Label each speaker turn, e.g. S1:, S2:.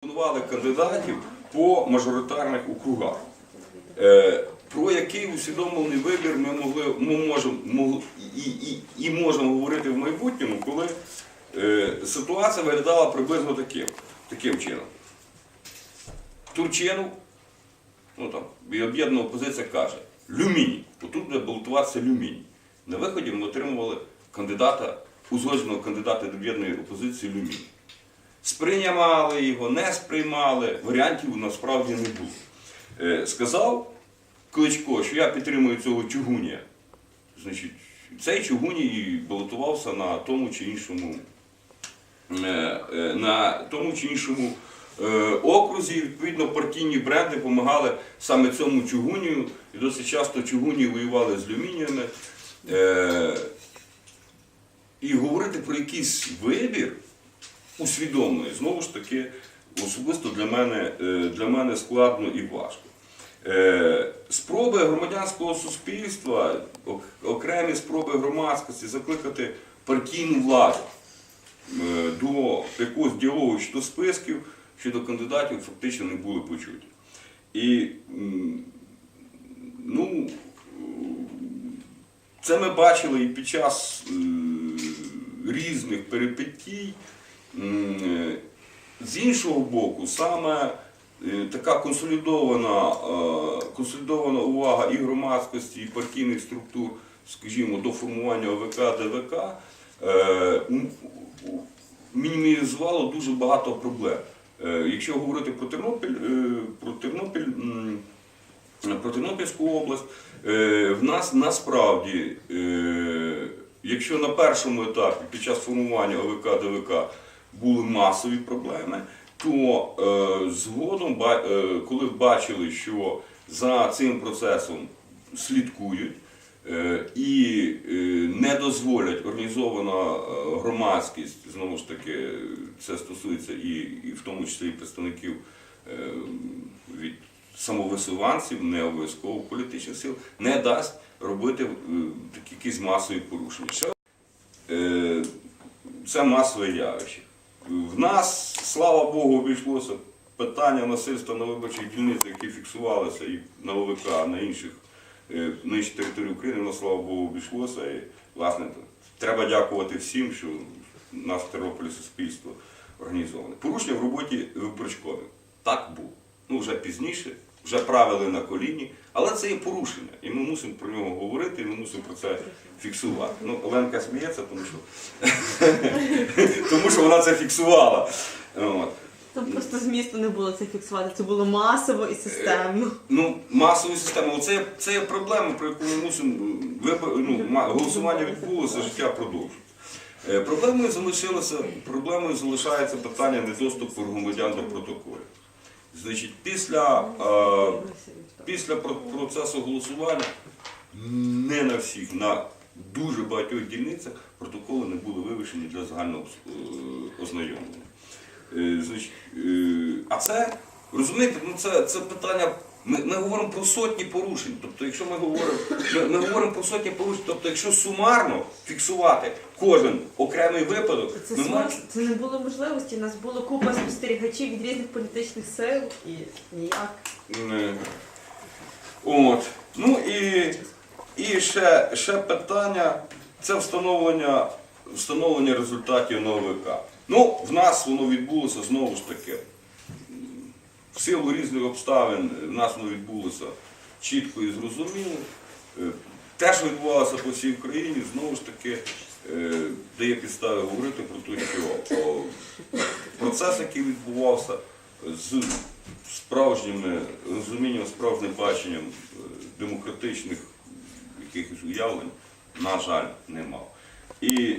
S1: Пропонували кандидатів по мажоритарних округах. Е, Про який усвідомлений вибір ми могли ми можемо і, і, і можемо говорити в майбутньому, коли е, ситуація виглядала приблизно таким, таким чином. Турчинов, ну там, об'єднана опозиція каже, люміній. Отут буде балотуватися люміній. На виході ми отримували кандидата, узгодженого кандидата до об'єднаної опозиції люміній. Сприймали його, не сприймали, варіантів насправді не було. Е, Сказав Кличко, що я підтримую цього чугунія. Значить, цей чугуній балотувався на тому чи іншому, е, е, на тому чи іншому окрузі. Відповідно, партійні бренди допомагали саме цьому чугунію. І досить часто чугуні воювали з люмініями. І говорити про якийсь вибір усвідомлений, знову ж таки, особисто для мене, е, для мене складно і важко. Е, Спроби громадянського суспільства, окремі спроби громадськості закликати партійну владу е, до якогось діалогу щодо списків, щодо кандидатів фактично не були почуті. І ну, це ми бачили і під час різних перипетій. Е, З іншого боку, саме е, така консолідована, е, консолідована увага і громадськості, і партійних структур, скажімо, до формування ОВК, ДВК, мінімізувало дуже багато проблем. Якщо говорити про Тернопіль, про Тернопіль, про Тернопільську область, в нас насправді, якщо на першому етапі під час формування ОВК ДВК були масові проблеми, то е, згодом, е, коли бачили, що за цим процесом слідкують е, і не дозволять організована громадськість, знову ж таки, це стосується і, і в тому числі і представників від самовисуванців, не обов'язково політичних сил, не дасть робити такі якісь масові порушення. Це масове явище. В нас, слава Богу, обійшлося питання насильства на виборчих дільницях, які фіксувалися і на ОВК, на інших е, на території України, воно, слава Богу, обійшлося. І, власне, треба дякувати всім, що в нас в Тернополі суспільство організоване. Порушення в роботі виборчкові. Так було. Ну, вже пізніше, вже правили на коліні, але це є порушення. І ми мусимо про нього говорити, і ми мусимо про це фіксувати. Ну, Оленка сміється, тому що, тому що вона це фіксувала.
S2: Там просто змісту не було це фіксувати, це було масово і системно.
S1: Ну, масову систему. Це, це є проблема, про яку ми мусимо ну, голосування відбулося, життя продовжується. Е, Проблемою залишилося, проблемою залишається питання недоступу громадян до протоколів. Значить, після, е, після процесу голосування не на всіх, на дуже багатьох дільницях протоколи не були вивішені для загального е, ознайомлення. Е, значить, е, а це, розумієте, ну це, це питання. Ми, ми говоримо про сотні порушень. Тобто, якщо ми говоримо, ми, ми говоримо про сотні порушень, тобто, якщо сумарно фіксувати кожен окремий випадок,
S2: Це,
S1: ми
S2: сложно, це не було можливості. У нас було купа спостерігачів від різних політичних сил і ніяк.
S1: Е, От. Ну і, і ще, ще питання це встановлення, встановлення результатів на ОВК. Ну, в нас воно відбулося знову ж таки. В силу різних обставин в нас воно відбулося чітко і зрозуміло. Е, Те, що відбувалося по всій Україні, знову ж таки дає підстави говорити про те, що о, процес, який відбувався з справжніми розумінням, справжнім баченням е, демократичних якихось уявлень, на жаль, не мав. І